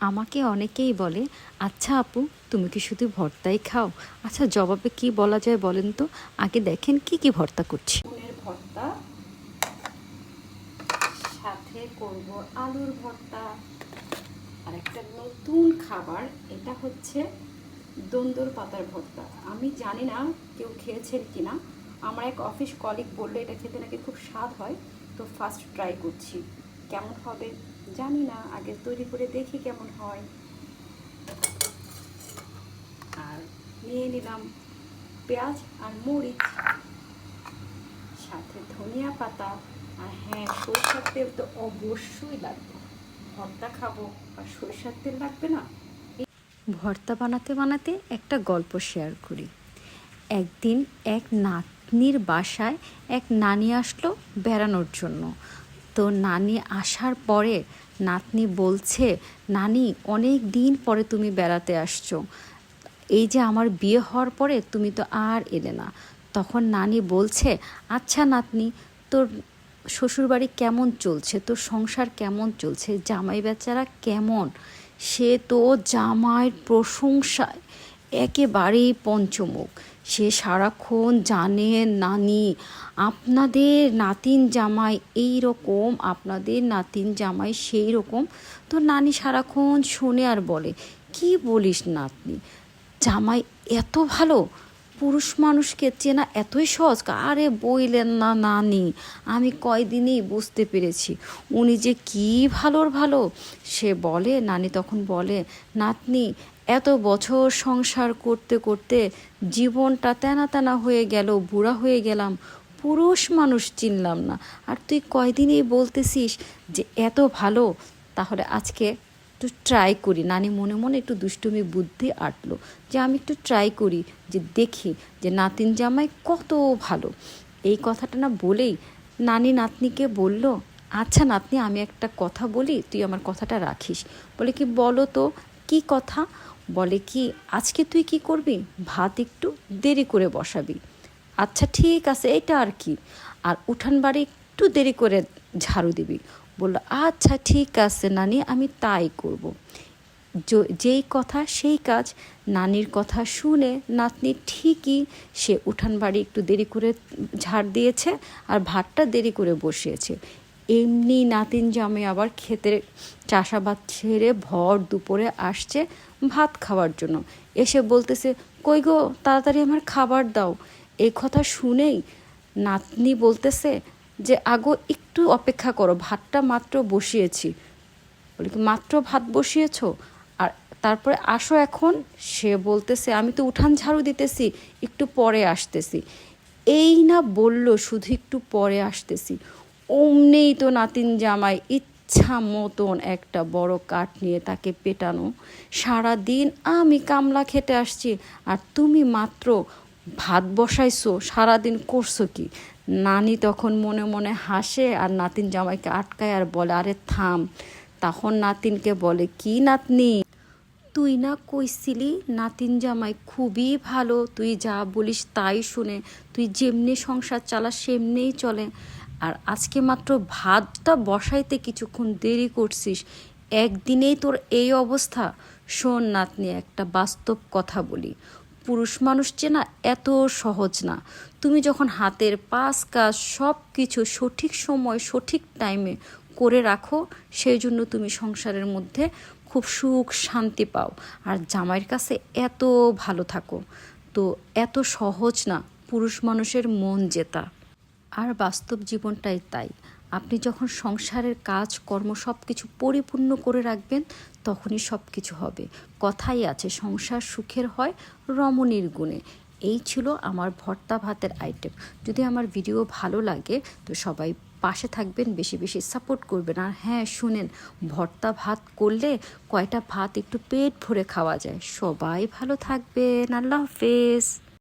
আমাকে অনেকেই বলে আচ্ছা আপু, তুমি কি শুধু ভর্তাই খাও? আচ্ছা জবাবে কি বলা যায় বলেন তো? আগে দেখেন কি কি ভর্তা করছি। ভর্তা, সাথে করব আলুর ভর্তা। আর একটা নতুন খাবার, এটা হচ্ছে দন্দুর পাতার ভর্তা। আমি জানি না কেউ খেয়েছেন কি না আমার এক অফিস কলিগ বলল, এটা খেতে নাকি খুব স্বাদ হয়। তো ফার্স্ট ট্রাই করছি। কেমন হবে? জানি না, আগে তৈরি করে দেখি কেমন হয়। আর নিয়ে নিলাম পেঁয়াজ আর মরিচ, সাথে ধনিয়া পাতা, আর হ্যাঁ সরষার তেল তো অবশ্যই লাগবে। ভর্তা খাব, আর সরষের তেল লাগবে না? ভর্তা বানাতে বানাতে একটা গল্প শেয়ার করি। একদিন এক নাতনির বাসায় এক নানি আসলো বেড়ানোর জন্য। তো নানি আসার পরে নাতনি বলছে, নানি, অনেক দিন পরে তুমি বেড়াতে আসছো। এই যে আমার বিয়ে হওয়ার পরে তুমি তো আর এলে না। তখন নানি বলছে আচ্ছা নাতনি, তোর শ্বশুরবাড়ি কেমন চলছে? তোর সংসার কেমন চলছে? জামাই বেচারা কেমন? সে তো জামাইয়ের প্রশংসায় একেবারেই পঞ্চমুখ। সে সারাক্ষণ জানে নানি, আপনাদের নাতিন জামাই এই রকম, আপনাদের নাতিন জামাই সেই রকম। তো নানি সারাক্ষণ শুনে আর বলে, কি বলিস নাতনি? জামাই এত ভালো পুরুষ মানুষকে চেনা এতই সহজ আরে বইলেন না নানি, আমি কয়দিনই বুঝতে পেরেছি। উনি যে কি ভালোর ভালো? সে বলে, নানি তখন বলে, নাতনি, এত বছর সংসার করতে করতে জীবনটা তেনা তেনা হয়ে গেল, বুড়া হয়ে গেলাম। পুরুষ মানুষ চিনলাম না। আর তুই কয়দিনই বলতেছিস যে এত ভালো? তাহলে আজকে একটু ট্রাই করি। নানি মনে মনে একটু দুষ্টুমি, বুদ্ধি আটলো যে আমি একটু ট্রাই করি যে দেখি যে নাতিন জামাই কত ভালো। এই কথাটা না বলেই নানি নাতনিকে বলল আচ্ছা নাতনি, আমি একটা কথা বলি, তুই আমার কথাটা রাখিস। বলে কি, বলো তো, কি কথা? বলে কি, আজকে তুই কি করবি? ভাত একটু দেরি করে বসাবি। আচ্ছা ঠিক আছে, এটা আর কি। আর উঠান বাড়ি একটু দেরি করে ঝাড়ু দিবি। বলল আচ্ছা ঠিক আছে নানি, আমি তাই করব। যেই কথা, সেই কাজ নানির কথা শুনে নাতনি ঠিকই সে উঠান বাড়ি একটু দেরি করে ঝাড় দিয়েছে আর ভাতটা দেরি করে বসিয়েছে। এমনি নাতিন জামে আবার খেতে চাষাবাদ ছেড়ে ভর দুপুরে আসছে ভাত খাওয়ার জন্য। এসে বলতেছে, কই গো, তাড়াতাড়ি আমার খাবার দাও। এই কথা শুনেই নাতনি বলতেছে যে, আগো, একটু অপেক্ষা করো, ভাতটা মাত্র বসিয়েছি। বলি কি, মাত্র ভাত বসিয়েছ? আর তারপরে আসো এখন। সে বলতেছে, আমি তো উঠান ঝাড়ু দিতেছি, একটু পরে আসতেছি। এই না, বলল, শুধু একটু পরে আসতেছি। অমনেই তো নাতিন জামাই, ইচ্ছা মতন একটা বড় কাঠ নিয়ে তাকে পেটানো। সারা দিন আমি কামলা খেতে আসছি, আর তুমি মাত্র ভাত বসাইছো, সারাদিন করছ কি? নানি তখন মনে মনে হাসে আর নাতিন জামাইকে আটকায় আর বলে, আরে থাম। তখন নাতিনকে বলে, কি নাতনি? তুই না কইছিলি নাতিন জামাই খুবই ভালো। তুই যা বলিস তাই শুনে। তুই যেমনি সংসার চালাস সেমনিই চলে। আর আজকে মাত্র ভাতটা বসাইতে কিছুক্ষণ দেরি করছিস। একদিনেই তোর এই অবস্থা। শোন নাতনি, একটা বাস্তব কথা বলি। পুরুষ মানুষ চেনা এত সহজ না। তুমি যখন হাতের পাঁচ কাজ সব কিছু সঠিক সময়, সঠিক টাইমে করে রাখো সেই জন্য তুমি সংসারের মধ্যে খুব সুখ শান্তি পাও। আর জামাইয়ের কাছে এত ভালো থাকো। তো এত সহজ না, পুরুষ মানুষের মন জেতা। আর বাস্তব জীবনটাই তাই। আপনি যখন সংসারের কাজ, কর্ম সব কিছু পরিপূর্ণ করে রাখবেন, তখনই সব কিছু হবে। কথাই আছে, সংসার সুখের হয় রমণীর গুণে। এই ছিল আমার ভর্তা ভাতের আইটেম যদি আমার ভিডিও ভালো লাগে, তো সবাই পাশে থাকবেন, বেশি বেশি সাপোর্ট করবেন। আর হ্যাঁ শুনেন, ভর্তা ভাত করলে কয়টা ভাত একটু পেট ভরে খাওয়া যায়। সবাই ভালো থাকবেন। আল্লাহ হাফেজ।